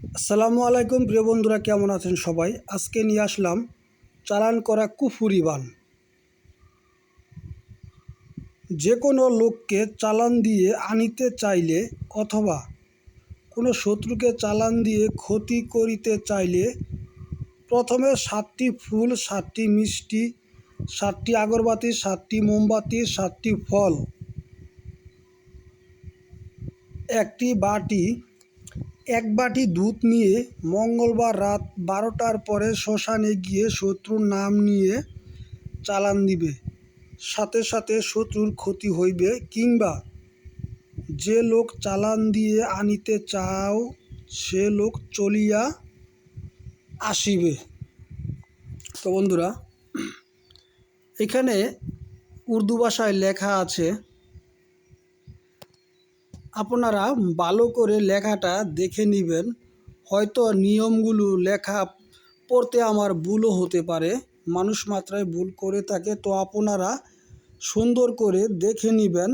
আসসালামু আলাইকুম, প্রিয় বন্ধুরা, কেমন আছেন সবাই? আজকে নিয়ে আসলাম চালান করা কুফুরি বান। যে কোনো লোককে চালান দিয়ে আনিতে চাইলে অথবা কোনো শত্রুকে চালান দিয়ে ক্ষতি করিতে চাইলে প্রথমে সাতটি ফুল, সাতটি মিষ্টি, সাতটি আগরবাতি, সাতটি মোমবাতি, সাতটি ফল, একটি বাটি এক বাটি দুধ নিয়ে মঙ্গলবার রাত বারোটার পরে শ্মশানে গিয়ে শত্রুর নাম নিয়ে চালান দিবে। সাথে সাথে শত্রুর ক্ষতি হইবে কিংবা যে লোক চালান দিয়ে আনিতে চাও, সে লোক চলিয়া আসিবে। তো বন্ধুরা, এখানে উর্দু ভাষায় লেখা আছে আপনারা ভালো করে লেখাটা দেখে নেবেন। হয়তো নিয়মগুলো লেখা পড়তে আমার ভুলও হতে পারে, মানুষ মাত্রায় ভুল করে থাকে। তো আপনারা সুন্দর করে দেখে নেবেন।